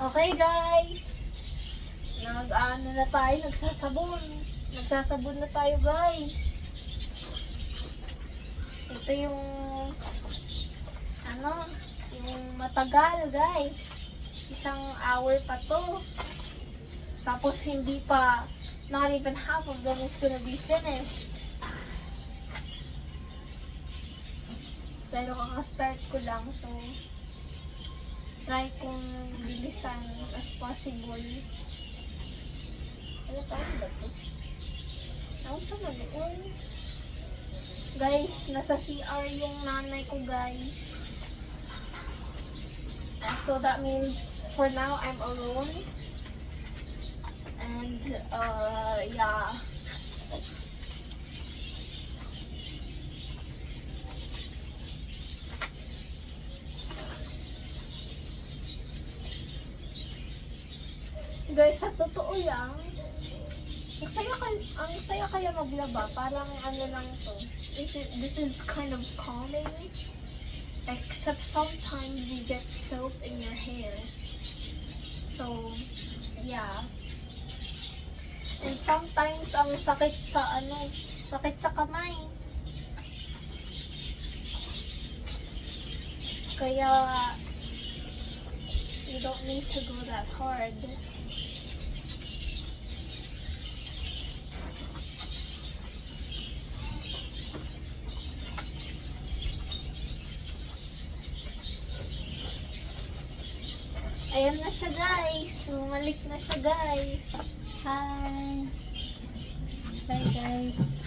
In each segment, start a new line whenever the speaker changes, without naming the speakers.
Okay guys, nag ano na tayo, nagsasabon. Nagsasabon na tayo guys. Ito yung ano, yung matagal guys. Isang hour pa to. Tapos hindi pa, not even half of them is gonna be finished. Pero kaka-start ko lang, so try kong bilisan as possible. Ano pa ba ito? Ako sa maliit. Guys, nasa CR yung nanay ko, guys. And so that means for now I'm alone. And uh yeah. Guys, sa totoo lang, ang saya, kay, ang saya kaya maglaba. Parang ano lang to. This is, this is kind of calming. Except sometimes you get soap in your hair. So, yeah. And sometimes ang sakit sa ano, sakit sa kamay. Kaya, you don't need to go that hard. Ayan na siya guys. Bumalik na siya guys.
Hi! Hi guys!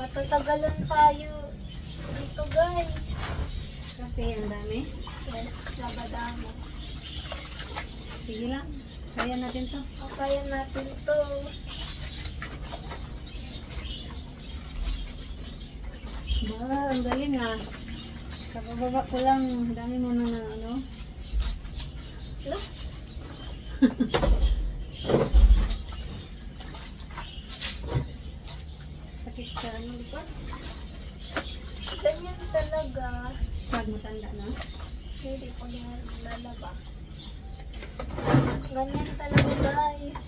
Matatagalan tayo dito guys.
Kasi ang dami.
Yes, labadamo.
Sige lang. Kaya natin to.
O kaya natin to.
Ba, ang galing ah. Kapababa ko lang. Ang dami mo na ano. Sakit sa ano likod.
Ganyan talaga.
Pag matanda na.
Hindi ko na lalaba. Ganyan talaga guys.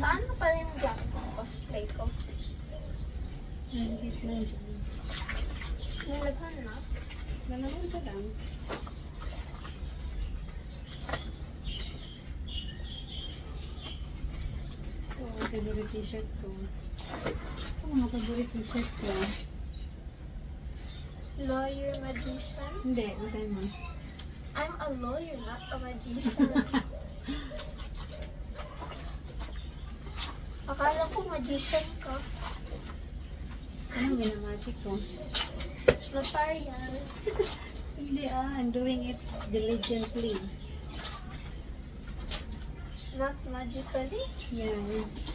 Saan na pala yung black cosplay ko?
Nandit lang dyan.
Nilaghan na.
Nalaman ka lang. Ito, ang favorite t-shirt ko. Ito, mga favorite t-shirt ko.
Lawyer magician.
Hindi, masay mo.
I'm a lawyer, not a magician. Akala ko magician ka.
Anong ginamagic ko?
Notarial.
Hindi ah, I'm doing it diligently.
Not magically.
Yes.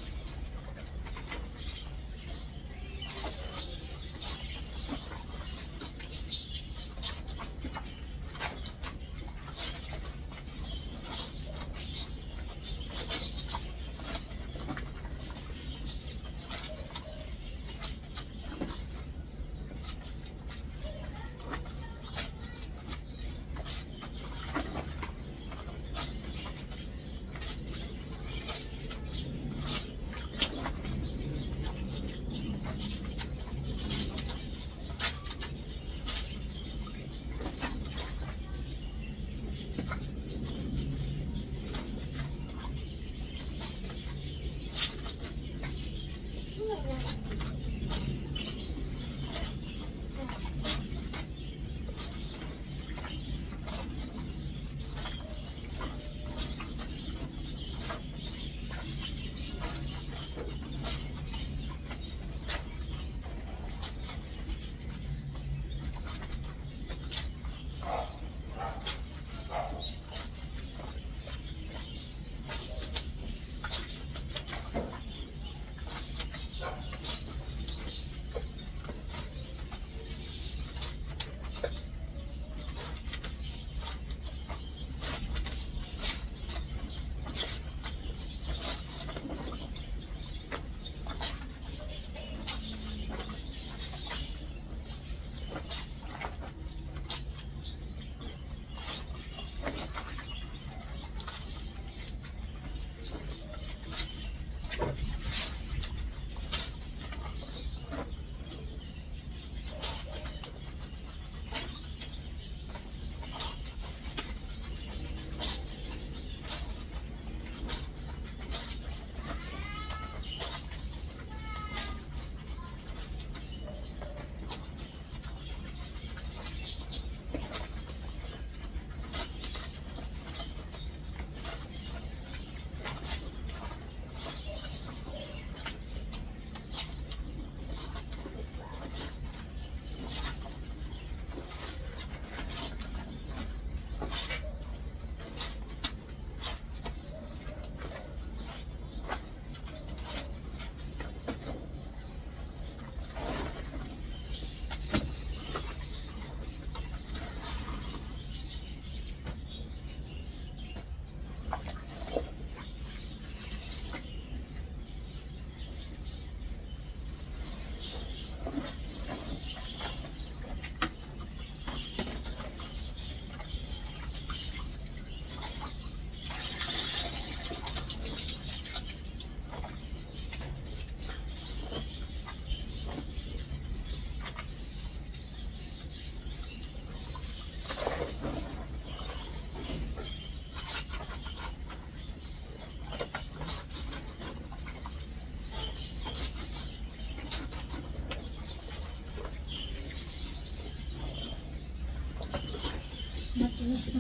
Yung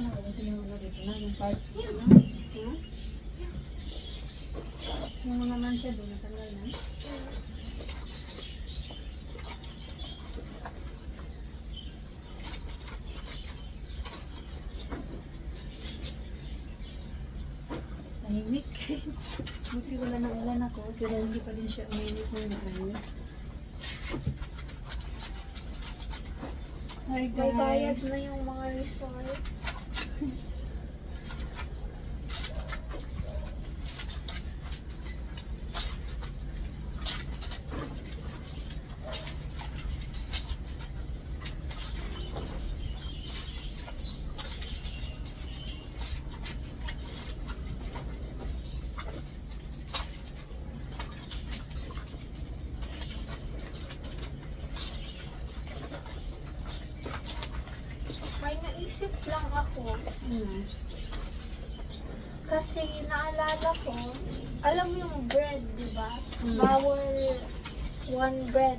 mga mansa doon, natanggal na. Tahimik. Buti wala na ulan ako, pero hindi pa din siya uminit na naayos. Hi
May bayad
guys.
na yung mga resort. May naisip lang ako.
Hmm.
Kasi naalala ko, alam mo yung bread, di ba?
Mm.
Bawal one bread.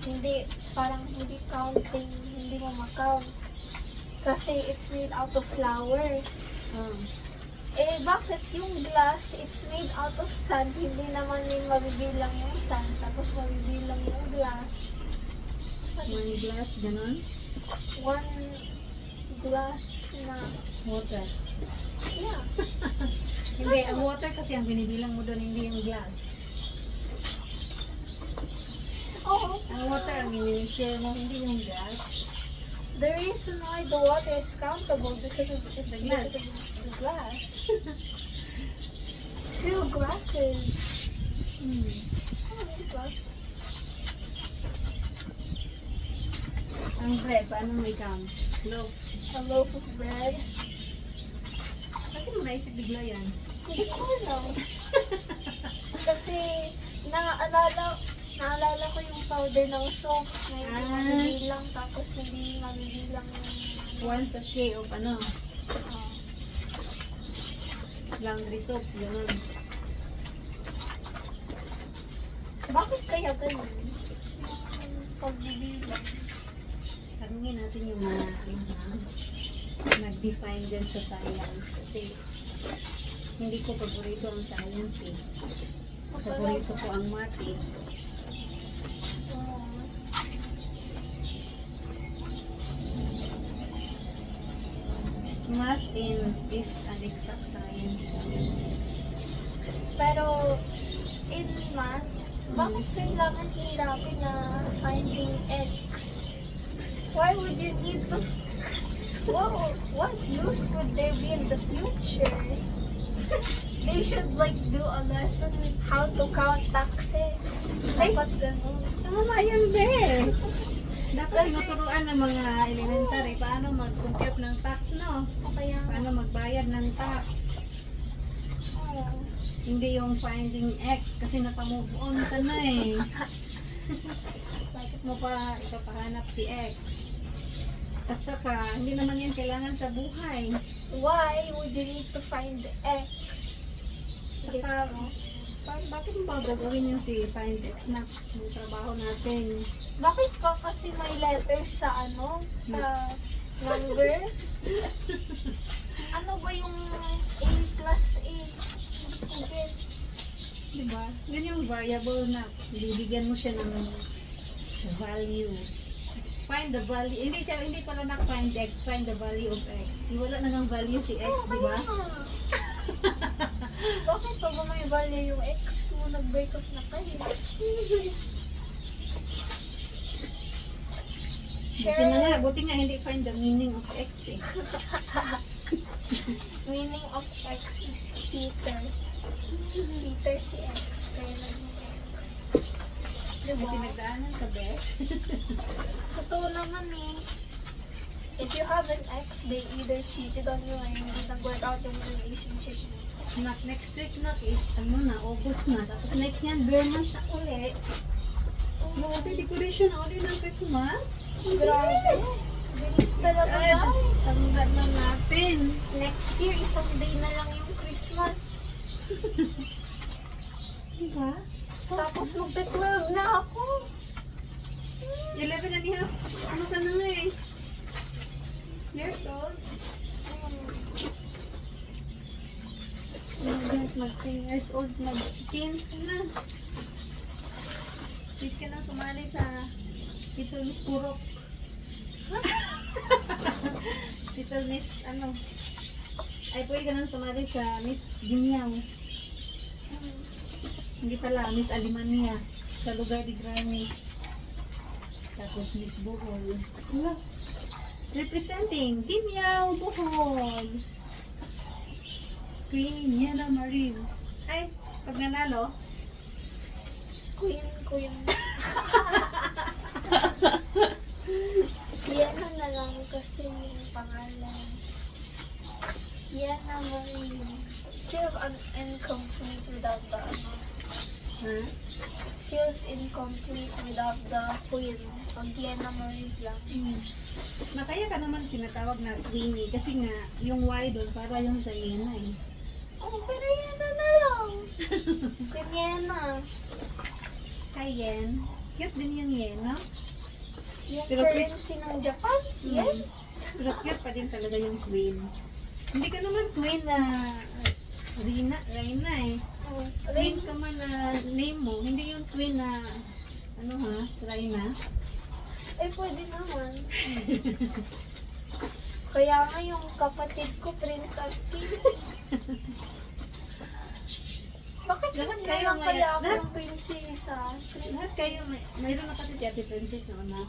Hindi, parang hindi counting, hindi mo ma-count. Kasi it's made out of flour.
Ah.
Eh, bakit yung glass, it's made out of sand, hindi naman yung mabibilang yung sand, tapos mabibilang yung glass.
One glass, ganon.
One glass na,
Water.
yeah.
Hindi, ang water kasi ang binibilang mo doon, hindi yung glass.
Oo.
Ang water ang minishare mo, hindi yung glass.
The reason why the water is countable because of it's
The glass.
the glass. Two glasses.
Hmm.
Oh?
Ang bread, paano may count? Loaf.
A loaf of bread.
Bakit mo naisip bigla yan?
Hindi ko alam. Kasi naaalala naalala ko yung powder ng soap hindi
Ah.
mabibilang tapos hindi mabibilang yung
One sachet of ano,
ah,
laundry soap, gano'n.
bakit kaya ganun? Pagbibilang.
Tanungin natin yung mga, nag-define dyan sa science. Kasi, hindi ko paborito ang science eh. Paborito ko ang math eh. Math in is an exact science.
Pero, in math, bakit kailangan hirapin na finding x? Why would you need to... What, what use would there be in the future? They should like do a lesson how to count taxes.
Ay.
Dapat ganun.
Tama yan, be! Dapat
Kasi-
tinuturuan ng mga elementary paano mag-compute ng tax, no?
Kaya,
Paano magbayad ng tax. Hindi yung finding X kasi napamove on ka na eh. Bakit mo pa ipapahanap si X? At saka, hindi naman yan kailangan sa buhay.
why would you need to find x?
Saka,
Gets
ba- bakit mo ba gagawin yung si find X na yung trabaho natin?
Bakit pa kasi may letters sa ano? Sa numbers? ano ba yung A plus A? Hindi gets.
Diba? Yun yung variable na bibigyan mo siya ng value. Find the value. Hindi siya, hindi pala na find X, find the value of X. Di wala na ng value si X, di ba?
Bakit pa ba may value yung ex mo? Nag-break up na kayo.
Buti na nga, buti nga hindi find the meaning of X eh.
Meaning of X is cheater. Cheater si X. Kaya naging X. Diba?
pinagdaanan ka, Besh.
Totoo naman eh. If you have an ex, they either cheated on you or hindi nag-work out yung relationship mo.
Nak, next week nak is, ano na, August na. Tapos next niyan, bare months na uli. Grabe, decoration na uli ng Christmas.
Grabe. Bilis talaga guys.
tanda na natin.
Next year, isang day na lang yung Christmas
diba?
So, Tapos magpe-12 na ako.
11 and a half. Ano ka na nga eh? Years old?
Oh
guys, mag 10 years old, mag games ka na. Wait ka na sumali sa Little Miss Purok. Little Miss, ano, ay pwede ka nang sumali sa Miss Ginyang. Hindi pala, Miss Alimania. Sa lugar di Grammy. Tapos Miss Bohol. Wala. Representing Team Yaw Bohol. Queen Yana Marie. Ay, pag nanalo,
Queen, queen. Yana na lang kasi yung pangalan. Yana Marie. Feels un- incomplete without the ano.
Ha?
Feels incomplete without the queen. Pag Yana Marie lang.
Mm. Na kaya ka naman tinatawag na Queenie kasi nga yung Y doon para yung sa Yena eh.
Oh, pero Yana na lang. Queen Yana.
Kay Yen, cute din yung Yena.
Yung
Pero
currency ng Japan. Yan.
Pero cute pa din talaga yung Queen. Hindi ka naman Queen na Rina, Reina eh. Queen ka man na name mo, hindi yung Queen na ano ha, Reina.
Eh, pwede naman. Kaya nga yung kapatid ko, Prince at King. Bakit
Lahat
hindi
kayo
lang
may-
kaya ako
lahat-
ng prinsesa?
Lahat kayo, may, mayroon na kasi si Ate Princess na una.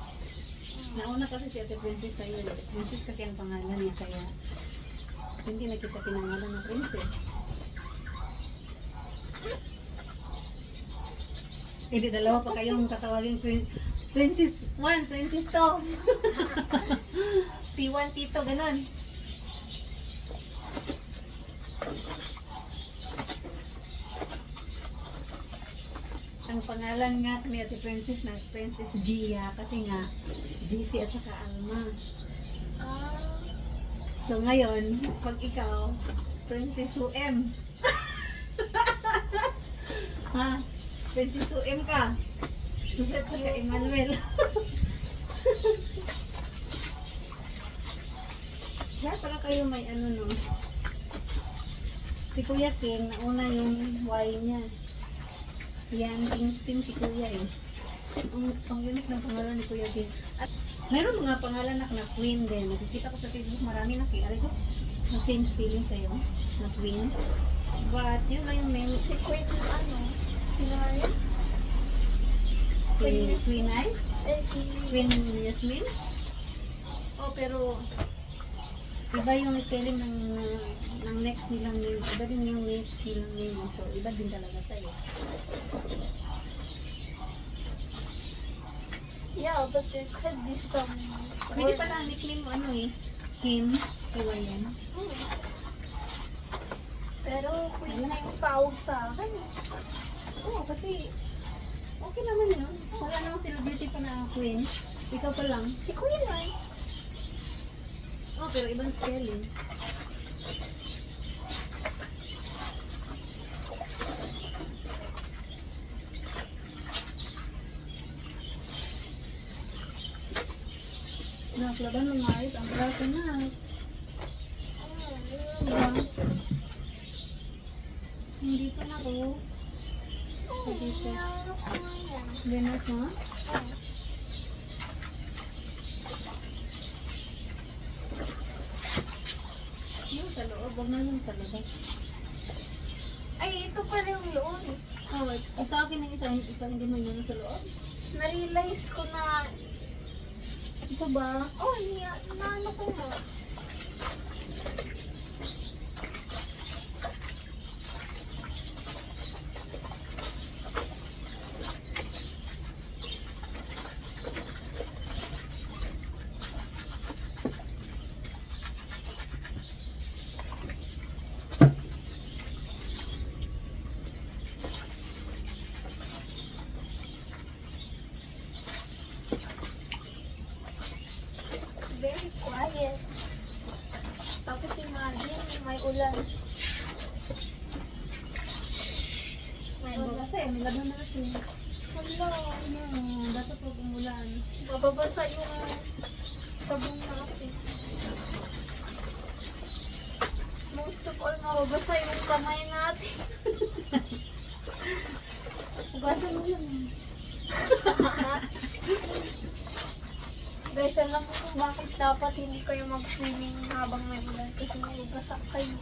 Nauna kasi si Ate Princess sa'yo. Princess kasi ang pangalan niya kaya hindi na kita pinangalan ng princess. Eh di dalawa pa kayong katawagin prin- Princess 1, Princess 2. T1, T2, ganun. Ang pangalan nga ni Ate Princess na Princess Gia kasi nga GC at saka Alma. So ngayon, pag ikaw, Princess UM. ha? Princess UM ka. Suset sa ka Emmanuel. Kaya para kayo may ano no. Si Kuya King, nauna yung Y niya. Yan, instinct si Kuya eh. Ang, ang unique ng pangalan ni Kuya King. At Meron mga pangalan na, na Queen din. Nakikita ko sa Facebook, marami na kaya ko. Na same spelling sa'yo, na Queen. But, yun lang yung name.
si Queen, ano? Sino yun?
Si
Queen
Queen ay?
Queen.
Yasmin? Oh, pero iba yung spelling ng ng next nilang name. Iba din yung next nilang name. So, iba din talaga sa'yo.
Yeah, but there could be some...
Pwede pala nickname mo ano eh. Kim. Iba yan.
Hmm. Pero na yung tawag sa akin. eh.
Oo, kasi okay naman yun. Wala namang celebrity pa na queen. Ikaw pa lang.
Si Queen ay.
Oh, pero ibang spelling. Naklaban ng maayos ang braso na. Diba? Hindi pa na ko. Dito.
Ano ko nga yan?
Linas mo? Yung sa loob, huwag na yung sa labas.
Ay, ito pa rin yung loob.
Oh, wait. Ang sa akin ng isa, ikaw hindi mo yun sa loob.
Na-realize ko na,
Ito ba?
oh, niya, naano ko nga. Tapos imagine, may ulan. May ulan.
kasi, nilagyan na natin.
Hala,
Ano, dapat huwag umulan.
mababasa yung sabon natin. Most of all, mababasa yung kamay natin.
Hugasan mo lang.
Guys, alam mo kung bakit dapat hindi kayo mag-swimming habang may ulan kasi mababasa kayo.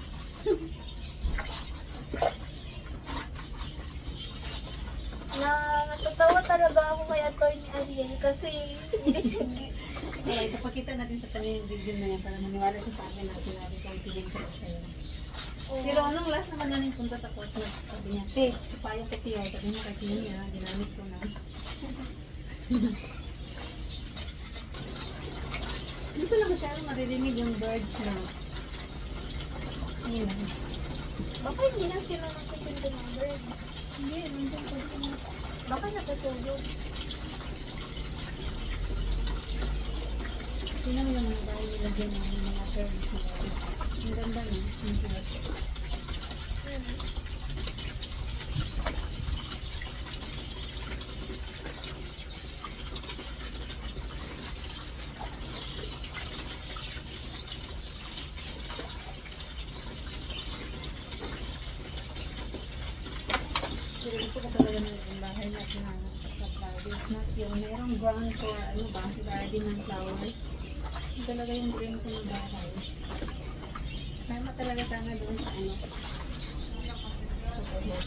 na natatawa talaga ako kay Atty. Ariel kasi
Wala, ipapakita natin sa kanya yung video na yan para maniwala siya sa akin na sinabi ko ang piling ko sa'yo. Pero anong last naman namin punta sa court na sabi niya, te, payo ko tiyaw, sabi niya kay Tina, ginamit ko na. Hindi ko lang masyadong maririnig yung birds na. Ayun lang.
baka hindi na sila nagsisinto ng birds.
Hindi, nandiyan ko din.
Baka natutulog.
Tingnan mo yung mga bahay nila dyan, yung mga birds. Ang ganda no? Ang.
Hmm.
Pero gusto ko talaga yung bahay na sa flowers na yung merong ground for ano ba, garden ng flowers. Yung talaga yung dream ko ng bahay. Tama talaga sana doon sa ano. Sa Bohol.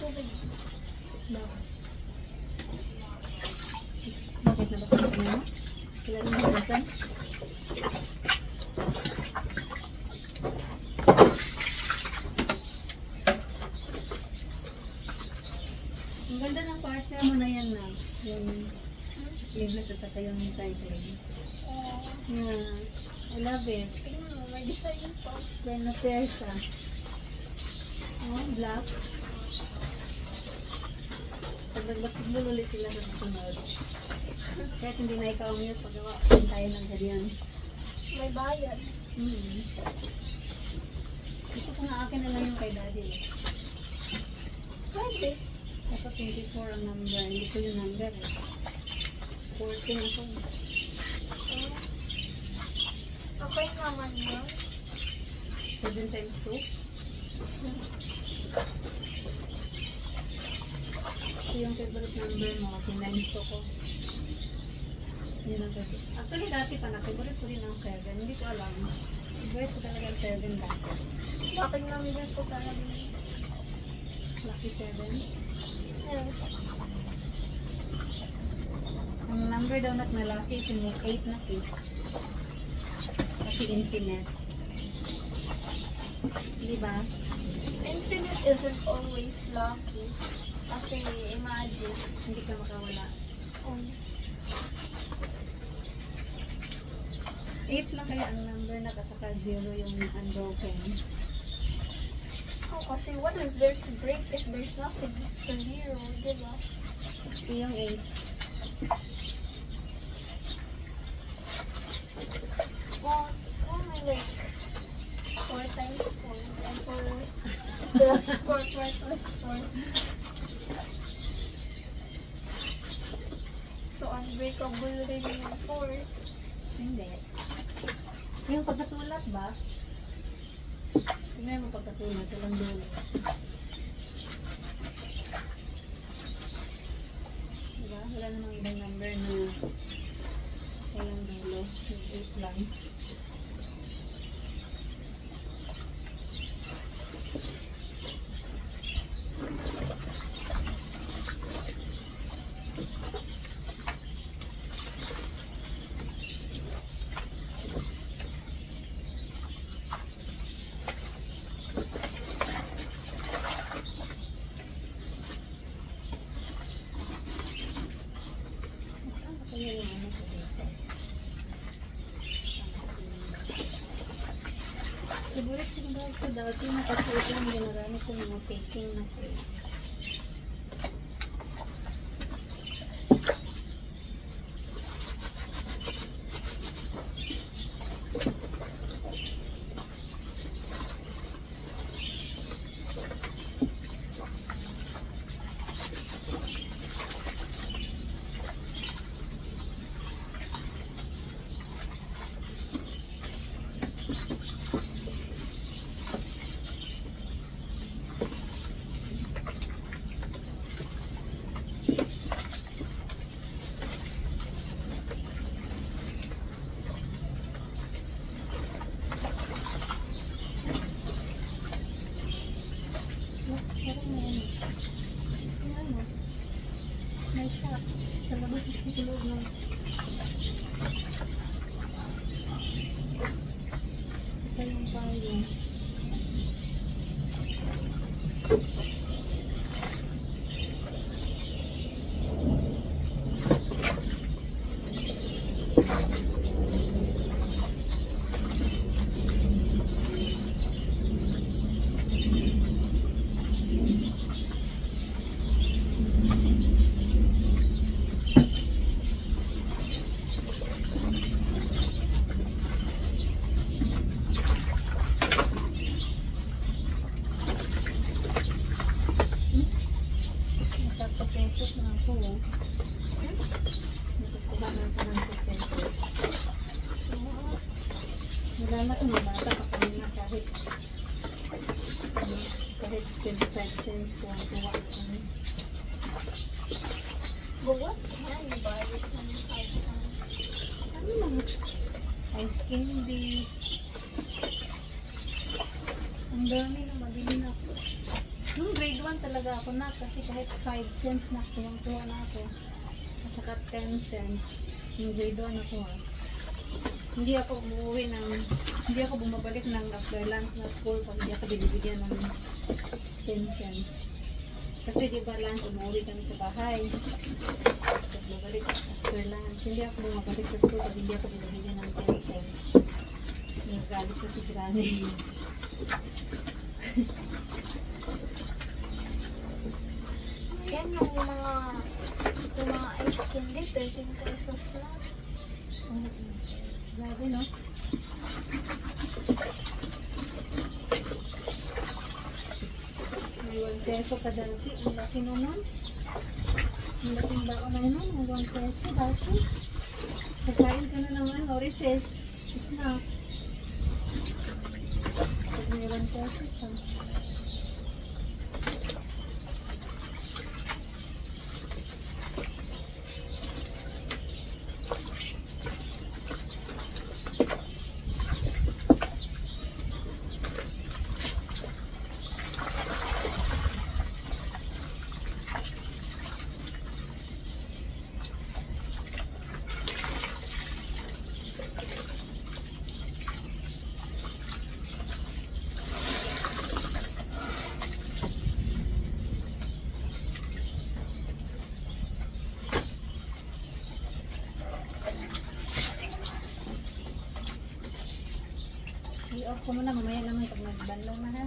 Tubig.
Bakit? Bakit nabasa ka niya mo? Kailan mo nabasan? Ang ganda ng partner mo na yan na. Yung sleeveless at saka yung cycling.
Oh,
Yeah. I love it.
tingnan mo, may design pa.
Then na pair siya. Oh, black. Pag nag-basketball ulit sila sa susunod. Kahit hindi na ikaw ang news, paggawa tayo ng ganyan.
May bayad.
Hmm. Gusto ko nga akin na lang yung kay daddy.
Pwede.
Kaso 24 ang number, hindi ko yung number eh. 14 ako.
Oh. Naman yun.
7 times 2. So yung favorite number mo, times 2 ko. Yun ang favorite. Actually dati pa na, favorite ko din ang 7. Hindi ko alam. Favorite ko talaga ang 7 dati.
Bakit namin po talaga yun?
Lucky 7.
Yes.
Ang number daw na is yung 8 na 8. Kasi infinite. Di ba?
Infinite isn't always lucky. Kasi imagine,
Hindi ka makawala.
um,
8 lang kaya ang number na at saka 0 yung unbroken.
oh, kasi what is there to break if there's nothing sa zero, di ba?
Ito yung 8.
Well, it's only like 4 times 4. And 4 plus 4, 4 plus 4. So, unbreakable rin yung 4.
Hindi. Yung pagkasulat ba? Tingnan mo pagkasulat, walang dulo. Diba? Wala namang ibang number na walang dulo. Yung 8 lang. Saan ba kaya yung ano ko dito? Favorite ko na ba ito dati na kasi ito yung ginagamit ko mga taking na ko. Kasi kahit 5 cents na kuha na. At saka 10 cents. Yung grade 1 ako ha. Hindi ako umuwi ng, hindi ako bumabalik ng after lunch na school pag hindi ako binibigyan ng 10 cents. Kasi di ba lunch, umuwi kami sa bahay. Tapos bumabalik after lunch. Hindi ako bumabalik sa school pag hindi ako binibigyan ng 10 cents. Nagalit na si Granny.
Yan yung mga yung mga ice candy, 13 pesos lang.
Grabe, no? May 1 peso ka dati. Ang laki naman. Ang laking baon na yun. Ang 1 peso dati. Kasain ka na naman. No recess. Na. Pag may 1 peso ka. Ko muna. Mamaya naman pag nagbanlaw na ha.